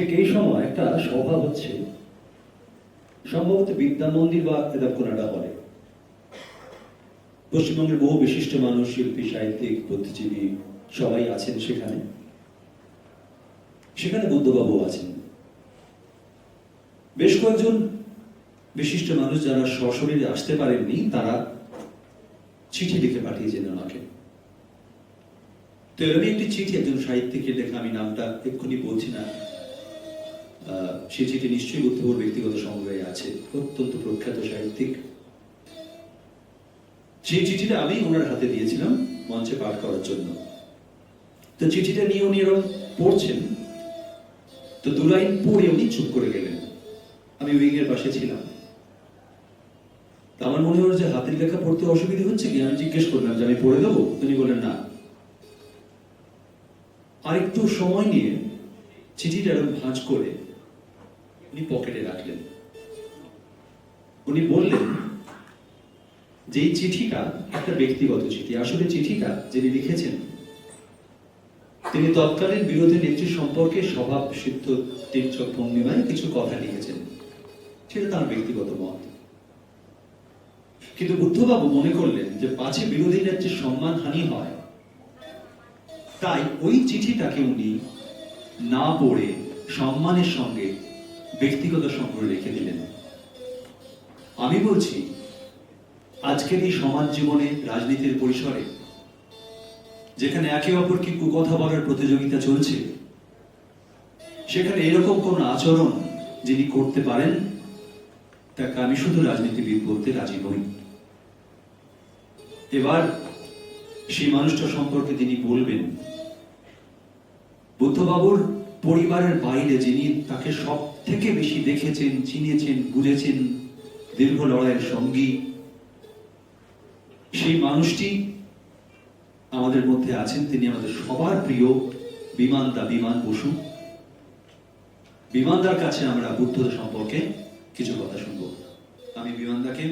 ঠিক এই সময় একটা সভা হচ্ছে। সম্ভবত বিদ্যা মন্দির বা এরকম কোনো একটা হলে। পশ্চিমবঙ্গের বহু বিশিষ্ট মানুষ, শিল্পী, সাহিত্যিক, বুদ্ধিজীবী সবাই আছেন সেখানে। সেখানে বুদ্ধবাবু আছেন। বেশ কয়েকজন বিশিষ্ট মানুষ যারা সশরীরে আসতে পারেননি, তারা চিঠি লিখে পাঠিয়েছেন ওনাকে তো এরকমই একটি চিঠি একজন সাহিত্যিকের লেখা, আমি নামটা এক্ষুনি বলছি না। সেই চিঠি নিশ্চয়ই বুদ্ধবুর ব্যক্তিগত সংগ্রহে আছে। অত্যন্ত প্রখ্যাত সাহিত্যিক। সেই চিঠিটা আমি ওনার হাতে দিয়েছিলাম মঞ্চে পাঠ করার জন্য। তো চিঠিটা নিয়ে উনি এরকম পড়ছেন। তো দু লাইন পড়ে উনি চুপ করে গেলেন। আমি উইং এর পাশে ছিলাম। আমার মনে হলো যে হাতের লেখা পড়তে অসুবিধা হচ্ছে কি? আমি জিজ্ঞেস করলাম যে আমি পড়ে দেবো? উনি বললেন, না। আরেকটু সময় নিয়ে চিঠিটা এরকম ভাঁজ করে উনি পকেটে রাখলেন। উনি বললেন যে চিঠিটা একটা ব্যক্তিগত চিঠি, আসলে চিঠিটা যিনি লিখেছেন, তিনি তৎকালীন বিরোধী নেত্রী সম্পর্কে স্বভাব সিদ্ধ তীর্থক ভঙ্গিমায় কিছু কথা লিখেছেন। সেটা তার ব্যক্তিগত মত। কিন্তু বুদ্ধবাবু মনে করলেন যে পাছে বিরোধী নেত্রীর সম্মান হানি হয়, তাই ওই চিঠিটাকে উনি না পড়ে সম্মানের সঙ্গে ব্যক্তিগত সংগ্রহ রেখে দিলেন। আমি বলছি, আজকের এই সমাজ জীবনে রাজনীতির পরিসরে, যেখানে একে অপরকে কুকথা বলার প্রতিযোগিতা চলছে, সেখানে এরকম কোন আচরণ যিনি করতে পারেন, তাকে আমি শুধু রাজনীতিবিদ বলতে রাজি নই এবার সেই মানুষটা সম্পর্কে তিনি বলবেন, বুদ্ধবাবুর পরিবারের বাইরে যিনি তাকে সব থেকে বেশি দেখেছেন, চিনেছেন, বুঝেছেন দীর্ঘ লড়াইয়ের সঙ্গী। সেই মানুষটি আমাদের মধ্যে আছেন, তিনি আমাদের সবার প্রিয় বিমানদা বিমান বসু। বিমানদার কাছে আমরা বুদ্ধ সম্পর্কে কিছু কথা শুনব। আমি বিমানদাকে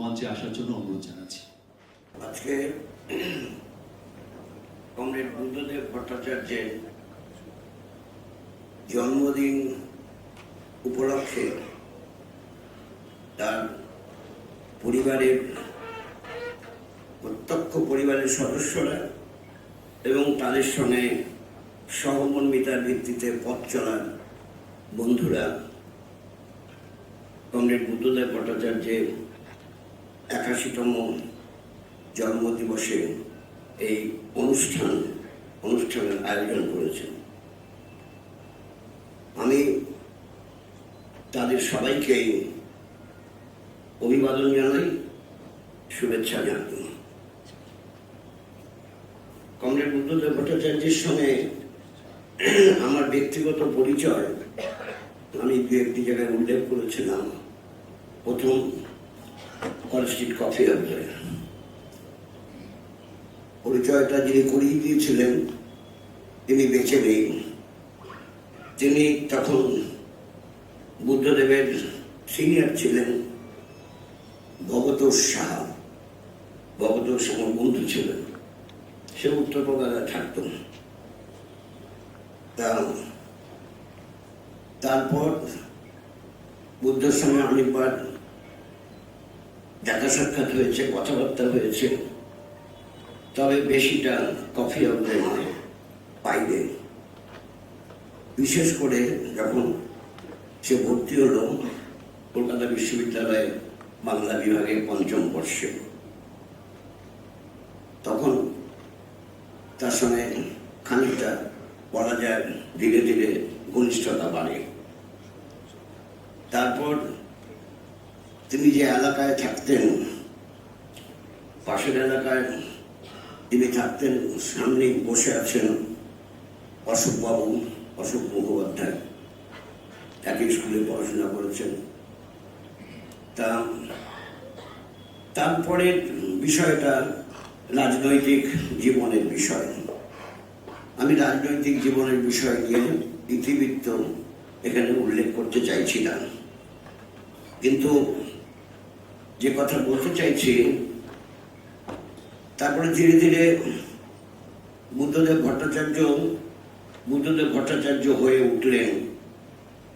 মঞ্চে আসার জন্য অনুরোধ জানাচ্ছি। আজকে কমরেড বুদ্ধদেব ভট্টাচার্যের জন্মদিন উপলক্ষে তার পরিবারের, প্রত্যক্ষ পরিবারের সদস্যরা এবং তাদের সঙ্গে সহমর্মিতার ভিত্তিতে পথ চলার বন্ধুরা কমরেড বুদ্ধদেব ভট্টাচার্যের একাশিতম জন্মদিবসে এই অনুষ্ঠান, অনুষ্ঠানের আয়োজন করেছেন আমি তাদের সবাইকেই অভিবাদন জানাই, শুভেচ্ছা জানাই। কমরেড বুদ্ধদেব ভট্টাচার্যের সঙ্গে আমার ব্যক্তিগত পরিচয় আমি দু একটি জায়গায় উল্লেখ করেছিলাম। প্রথম কল স্ট্রিট কফি হাউসে। পরিচয়টা যিনি করিয়ে দিয়েছিলেন, তিনি বেঁচে নেই। তিনি তখন বুদ্ধদেবের সিনিয়র ছিলেন ভগতোষ সাহা ভগতোষ আমার বন্ধু ছিলেন। সে উত্তর কলকাতায় থাকত তারপর বুদ্ধের সঙ্গে অনেকবার দেখা সাক্ষাৎ হয়েছে, কথাবার্তা হয়েছে। তবে বেশিটা কফি হাউসে নয় বাইরে। বিশেষ করে যখন সে ভর্তি হলো কলকাতা বিশ্ববিদ্যালয়ে বাংলা বিভাগে পঞ্চম বর্ষে। তখন তার সঙ্গে খানিকটা বলা যায় ধীরে ধীরে ঘনিষ্ঠতা বাড়ে। তারপর তিনি যে এলাকায় থাকতেন, পাশের এলাকায় তিনি থাকতেন, সামনেই বসে আছেন অশোকবাবু, অশোক মুখোপাধ্যায়। একই স্কুলে পড়াশোনা করেছেন। তা, তারপরে বিষয়টা রাজনৈতিক জীবনের বিষয়। আমি রাজনৈতিক জীবনের বিষয় নিয়ে ইতিবৃত্ত এখানে উল্লেখ করতে চাইছি না কিন্তু যে কথা বলতে চাইছি, তারপরে ধীরে ধীরে বুদ্ধদেব ভট্টাচার্য বুদ্ধদেব ভট্টাচার্য হয়ে উঠলেন।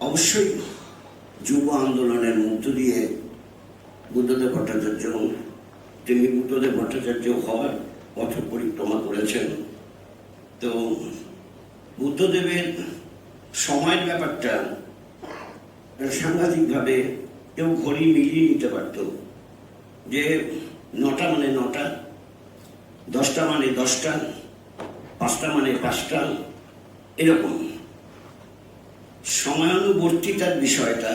অবশ্যই যুব আন্দোলনের মধ্য দিয়ে বুদ্ধদেব ভট্টাচার্য তিনি বুদ্ধদেব ভট্টাচার্য হওয়ার পথ পরিক্রমা করেছেন। তো বুদ্ধদেবের সময়ের ব্যাপারটা সাংঘাতিকভাবে কেউ ঘড়ি মিলিয়ে নিতে পারত যে নটা মানে নটা, দশটা মানে দশটা, পাঁচটা মানে পাঁচটা, এরকম। সময়ানুবর্তিতার বিষয়টা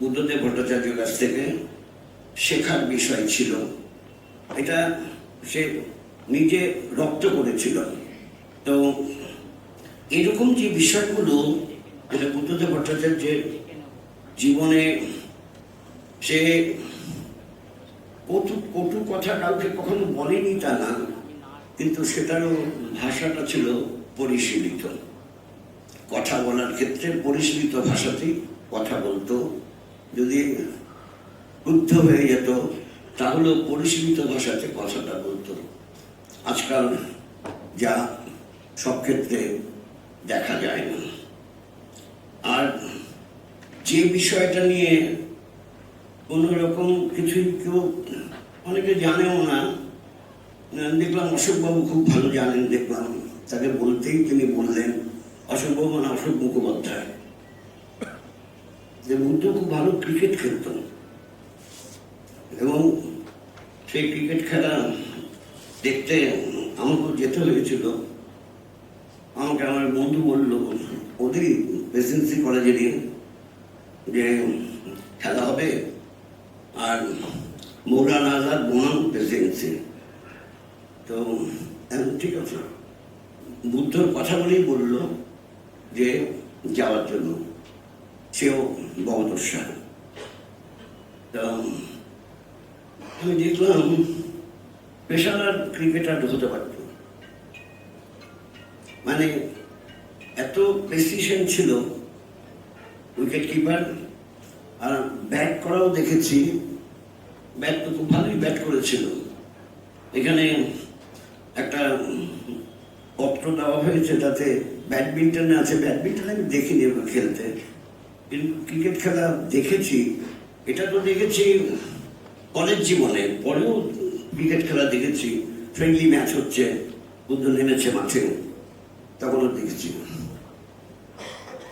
বুদ্ধদেব ভট্টাচার্যের কাছ থেকে শেখার বিষয় ছিল। এটা সে নিজে রপ্ত করেছিল। তো এরকম যে বিষয়গুলো এটা বুদ্ধদেব ভট্টাচার্যের জীবনে সে কটু কটু কথা কাউকে কখনো বলেনি তা না, কিন্তু সেটারও ভাষাটা ছিল পরিশীলিত। কথা বলার ক্ষেত্রে পরিশীলিত ভাষাতেই কথা বলতো। যদি ক্রুদ্ধ হয়ে যেত তাহলেও পরিশীলিত ভাষাতে কথাটা বলতো। আজকাল যা সব ক্ষেত্রে দেখা যায় না। আর যে বিষয়টা নিয়ে কোনো রকম কিছুই কেউ অনেকে জানেও না। দেখলাম অশোকবাবু খুব ভালো জানেন, দেখলাম তাকে বলতেই তিনি বললেন। অশোকবাবু মানে অশোক মুখোপাধ্যায়। যে বুদ্ধ খুব ভালো ক্রিকেট খেলতেন এবং সেই ক্রিকেট খেলা দেখতে আমাকেও যেতে হয়েছিল। আমাকে আমার বন্ধু বলল, ওদেরই প্রেসিডেন্সি কলেজেরই যে খেলা হবে আর মৌলানা আজাদ বনাম প্রেসিডেন্সি তো ঠিক আছে। বুদ্ধর কথা বলেই বলল যে যাওয়ার জন্য সেও বহদর্শা তা, আমি দেখলাম পেশাদার ক্রিকেটার হতে পারত। মানে এত প্রেসিশন ছিল উইকেট কিপার আর ব্যাট করাও দেখেছি। ব্যাট তো খুব ভালোই ব্যাট করেছিল। এখানে একটা পত্র দেওয়া হয়েছে তাতে ব্যাডমিন্টনে আছে, ব্যাডমিন্টন আমি দেখিনি ওকে খেলতে। কিন্তু ক্রিকেট খেলা দেখেছি, এটা তো দেখেছি কলেজ জীবনে, পরেও ক্রিকেট খেলা দেখেছি। ফ্রেন্ডলি ম্যাচ হচ্ছে বুদ্ধ নেমেছে মাঠে, তখনও দেখেছি।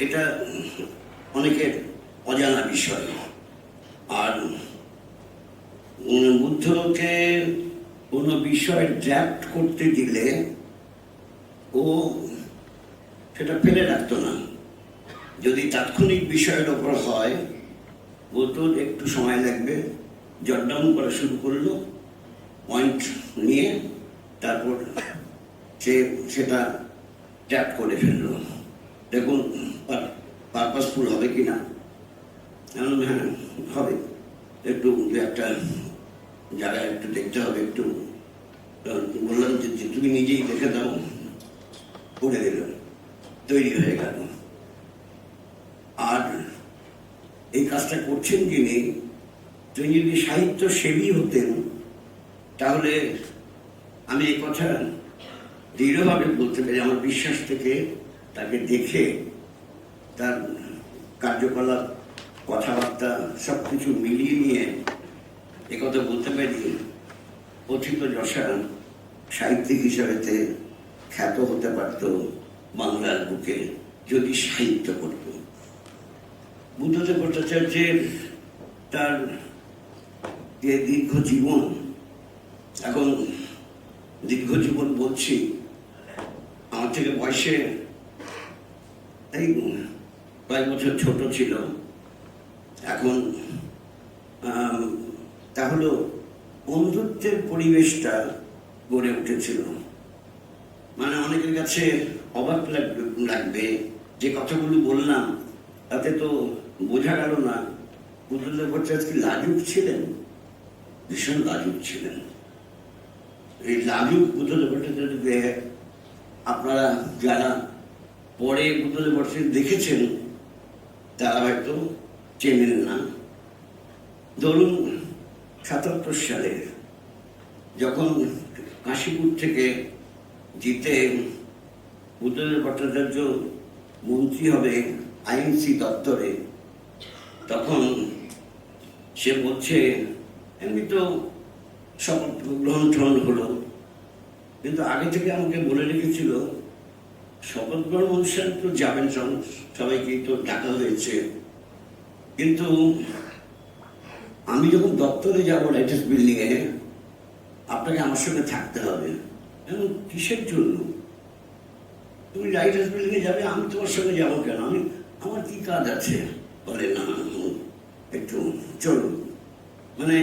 এটা অনেকের অজানা বিষয়। আর বুদ্ধকে কোনো বিষয় ড্রাফট করতে দিলে ও সেটা ফেলে রাখতো না। যদি তাৎক্ষণিক বিষয়ের ওপর হয় বলতো একটু সময় লাগবে। জট ডাউন করা শুরু করল পয়েন্ট নিয়ে তারপর সে সেটা ট্যাপ করে ফেলল। দেখুন পারপাসফুল হবে কি না? হ্যাঁ হবে। একটু একটা জায়গায় একটু দেখতে হবে, একটু। বললাম যে তুমি নিজেই দেখে দাও, করে দিল তৈরি হয়ে গেল। আর এই কাজটা করছেন যিনি, তিনি যদি সাহিত্য সেবী হতেন, তাহলে আমি এই কথা দৃঢ়ভাবে বলতে পারি, আমার বিশ্বাস থেকে তাকে দেখে তার কার্যকলাপ, কথাবার্তা সব কিছু মিলিয়ে নিয়ে একথা বলতে পারি। কথিত যশা সাহিত্যিক হিসাবেতে খ্যাত হতে পারত। বাংলার বুকে যদি সাহিত্য করত। বুদ্ধদেব ভট্টাচার্যের তার যে দীর্ঘ জীবন এখন দীর্ঘ জীবন বলছি আমার থেকে বয়সে এই কয়েক বছর ছোট ছিল। এখন আম, তা হলো বন্ধুত্বের পরিবেশটা গড়ে উঠেছিল। মানে অনেকের কাছে অবাক লাগবে, যে কথাগুলো বললাম, তাতে তো বোঝা গেল না। বুদ্ধদেব ভট্টাচার্য কি লাজুক ছিলেন? ভীষণ লাজুক ছিলেন। এই লাজুক বুদ্ধদেব ভট্টাচার্যকে আপনারা যারা পরে বুদ্ধদেব ভট্টাচার্য দেখেছেন, তারা হয়তো চেনেন না। ধরুন, সাতাত্তর সালে যখন কাশীপুর থেকে জিতে বুদ্ধদেব ভট্টাচার্য মন্ত্রী হবে আইএনসি দপ্তরে, তখন সে বলছে, এমনি তো শপথ গ্রহণ টহন হলো। কিন্তু আগে থেকে আমাকে বলে রেখেছিল, শপথ গ্রহণ অনুষ্ঠান তো যাবেন সব- সবাইকে তো ডাকা হয়েছে। কিন্তু আমি যখন দপ্তরে যাব লাইটেস্ট বিল্ডিংয়ে, আপনাকে আমার সঙ্গে থাকতে হবে। এখন কিসের জন্য? তুমি লাইট এ যাবে, আমি তোমার সঙ্গে যাব কেন? আমি আমার কি কাজ আছে? বলে না একটু চলুন। মানে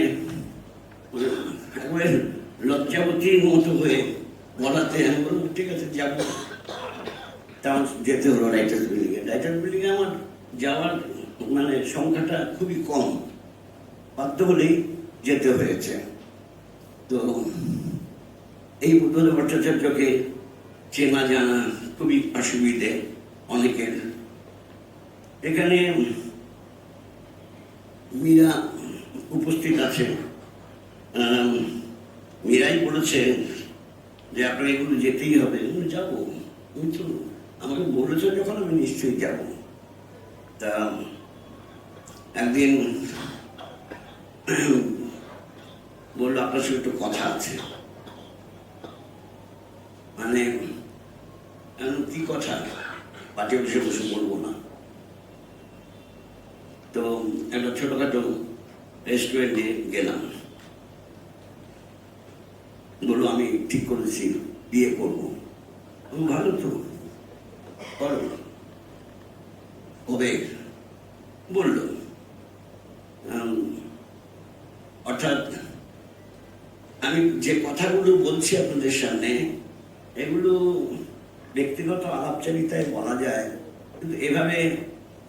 একবারে লজ্জাবতীর মতো হয়ে বলাতে আমি বললাম, ঠিক আছে, যাব। তা যেতে হলো লাইট হাউস বিল্ডিং এ। লাইট হাউস বিল্ডিং এ আমার যাওয়ার মানে সংখ্যাটা খুবই কম। বাধ্য হলেই যেতে হয়েছে। তো, এই বুদ্ধদেব ভট্টাচার্যকে চেনা জানা খুবই অসুবিধে অনেকের। এখানে মীরা উপস্থিত আছে মীরাই বলেছে যে আপনার এগুলো যেতেই হবে। বলি, যাব। আমি তো আমাকে বলেছ যখন আমি নিশ্চয়ই যাব। তা একদিন বলল আপনার সঙ্গে একটু কথা আছে। মানে এখন কি কথা? পার্টি অফিসে বসে বলব না। তো একটা ছোটখাটো রেস্টুরেন্টে গেলাম। বলল, আমি ঠিক করেছি, বিয়ে করব। ভালো তো কবে? বলল অর্থাৎ আমি যে কথাগুলো বলছি আপনাদের সামনে, এগুলো ব্যক্তিগত আলাপচারিতায় বলা যায়, কিন্তু এভাবে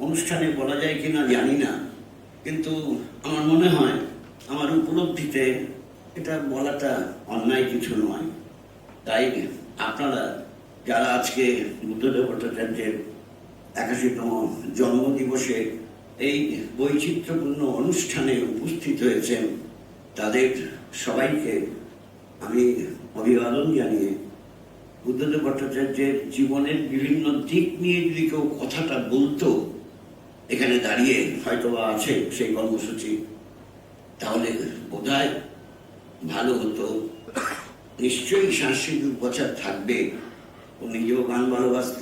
অনুষ্ঠানে বলা যায় কিনা জানি না। কিন্তু আমার মনে হয়, আমার উপলব্ধিতে এটা বলাটা অন্যায় কিছু নয়। তাই আপনারা যারা আজকে বুদ্ধদেব ভট্টাচার্যের একাশিতম জন্মদিবসে এই বৈচিত্র্যপূর্ণ অনুষ্ঠানে উপস্থিত হয়েছেন, তাদের সবাইকে আমি অভিবাদন জানিয়ে বুদ্ধদেব ভট্টাচার্যের জীবনের বিভিন্ন দিক নিয়ে যদি কেউ কথাটা বলতো, এখানে দাঁড়িয়ে হয়তো আছে সেই কর্মসূচি। তাহলে বোধহয় ভালো হতো। নিশ্চয়ই সাংস্কৃতিক প্রচার থাকবে। ও নিজেও গান ভালোবাসত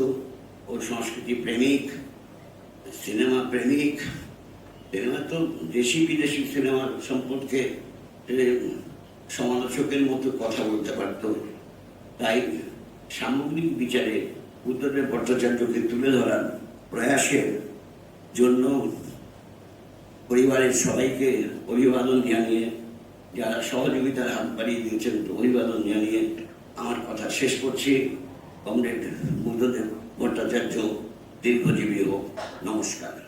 ওর সংস্কৃতি প্রেমিক, সিনেমা প্রেমিক। সিনেমা তো দেশি বিদেশি সিনেমার সম্পর্কে সমালোচকের মতো কথা বলতে পারত। তাই সামগ্রিক বিচারে বুদ্ধদেব ভট্টাচার্যকে তুলে ধরার প্রয়াসের জন্য পরিবারের সবাইকে অভিবাদন জানিয়ে, যারা সহযোগিতার হাত বাড়িয়ে দিয়েছেন অভিবাদন জানিয়ে আমার কথা শেষ করছি। কমরেড বুদ্ধদেব ভট্টাচার্য, দীর্ঘজীবী হোক, নমস্কার।